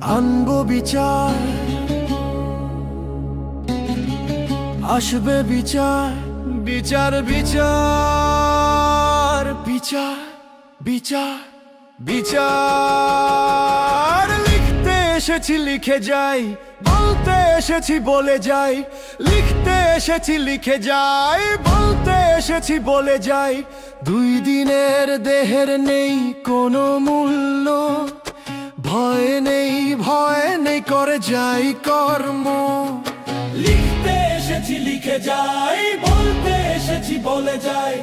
আনব বিচার। আসবে বিচার। বিচার বিচার বিচার বিচার বিচার। লিখতে এসেছি, লিখে যাই, বলতে এসেছি, বলে যাই। লিখতে এসেছি, লিখে যাই, বলতে এসেছি, বলে যাই। দুই দিনের দেহের নেই কোনো মূল্য। ভয় নেই ভয় নেই করে যাই কর্ম। লিখতে এসেছি লিখে যাই বলতে এসেছি বলে যাই।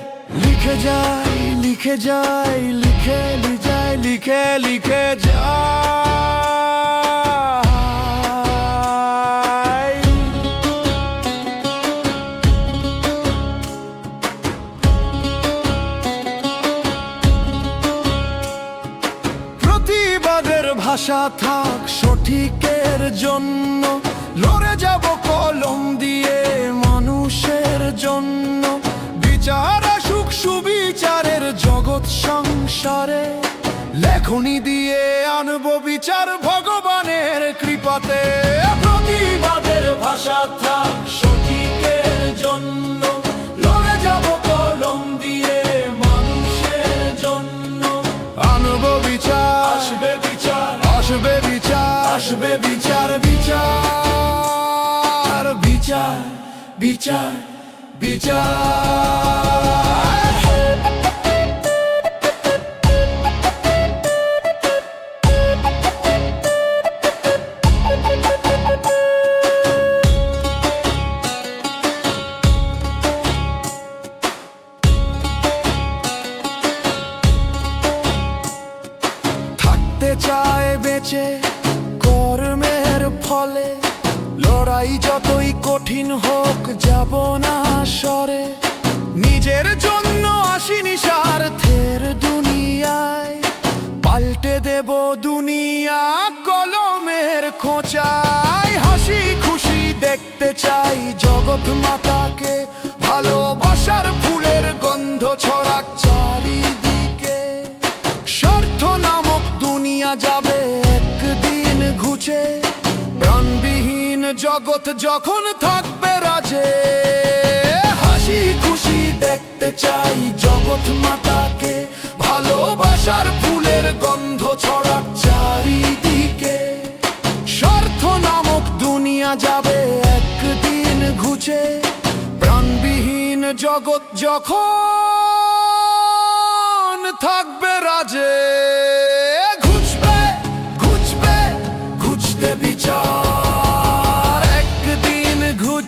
লিখে যাই লিখে যাই লিখে লি যাই লিখে লিখে যাই। ভাষা থাক সঠিকের জন্য। লড়ে যাব কলম দিয়ে মানুষের জন্য। বিচার আসুক সুবিচারের জগৎ সংসারে। লেখনি দিয়ে আনব বিচার ভগবানের কৃপাতে। প্রতিবাদের ভাষা থাক সঠিকের জন্য। আসবে বিচার বিচার বিচার বিচার বিচার। ফলে লড়াই যতই কঠিন হোক, যাব না সরে। নিজের জন্য আসিনি স্বার্থের দুনিয়ায়। পাল্টে দেব দুনিয়া কলমের খোঁচায়। হাসি খুশি দেখতে চাই জগৎ মাতাকে। ভালোবাসার ফুলের গন্ধ ছড়াক চারিদিকে। স্বার্থ নামক দুনিয়া যাবে একদিন ঘুচে। জগৎ যখন থাকবে রাজে, হাসি খুশি দেখতে চাই জগৎ মাতাকে, ভালোবাসার ফুলের গন্ধ ছড়াক চারিদিকে। স্বার্থ নামক দুনিয়া যাবে একদিন ঘুচে, প্রাণবিহীন জগৎ যখন থাকবে রাজে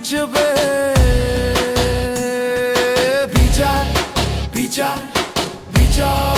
ঘুচবে বিচার বিচার বিচার।